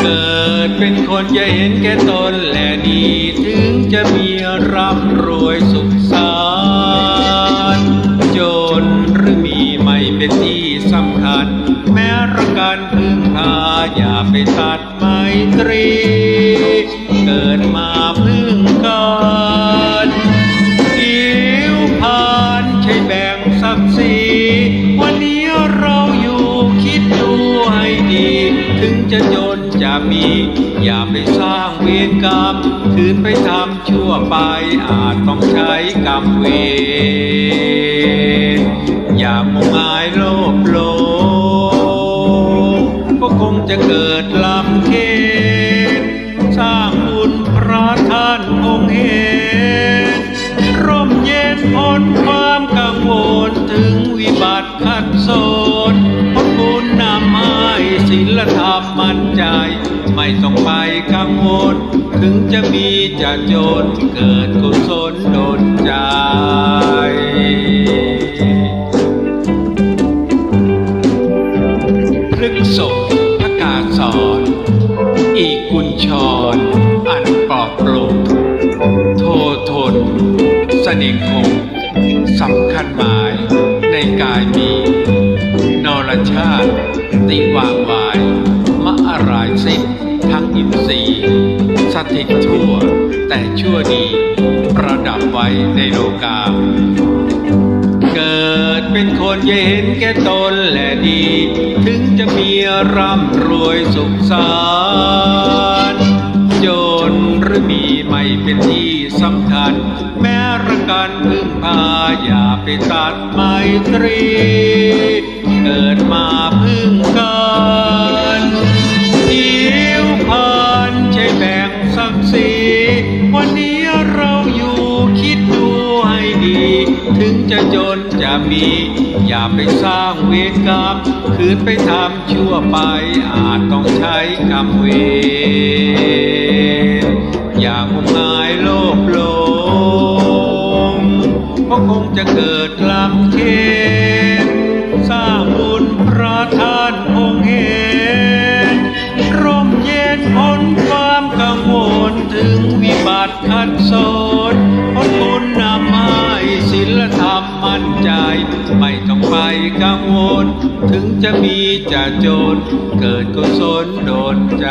เกิดเป็นคนจะเห็นแก่ตนและดีถึงจะมีร่ำรวยสุขสารจนหรือมีไม่เป็นที่สำคัญ แม้รักกันพึ่งพาอย่าไปตัดไมตรี เกิดมาพึ่งกัน จะจนจะมี อย่าไปสร้างเวรกรรมคืนไปทำชั่วไปอาจต้องใช้กรรมเวรอย่างมงายโลภโลภก็คงจะเกิดลำเค็ญสร้างบุญพระท่านคงเห็นร่มเย็นพ้นความกังวลถึงวิบัติขัดสนพระคุณนำให้ ศีลธรรมมั่นใจ ไม่ต้องไปกังวล ถึงจะมีจะจนเกิดกุศลโดนใจพฤกษบพกาสอนอีกุญชรอันปลอบโปร่งโททนเสน่ห์คงสำคัญหมายในกายมีนรชาติ ติวางวาย มะอารายสิ้นทั้งอินทรีย์ สถิตทั่ว แต่ชั่วดีประดับไว้ในโลกา เกิดเป็นคนอย่าเห็นแก่ตนและดี ถึงจะมีร่ำรวยสุขสารจนหรือมีไม่เป็นที่สำคัญ แม้รักกันพึ่งพาอย่าไปตัดไมตรี ถึงจะจนจะมี อย่าไปสร้างเวรกรรมคืนไปทำชั่วไปอาจต้องใช้กรรมเวรอย่างงมงายโลภหลงก็คงจะเกิดลำเค็ญสร้างบุญพระท่านคงเห็นร่มเย็นพ้นความกังวลถึงวิบัติขัดโสนพราะคุณนำให้ ศีลธรรมมั่นใจ ไม่ต้องไปกังวล ถึงจะมีจะจน เกิดกุศลโดนใจ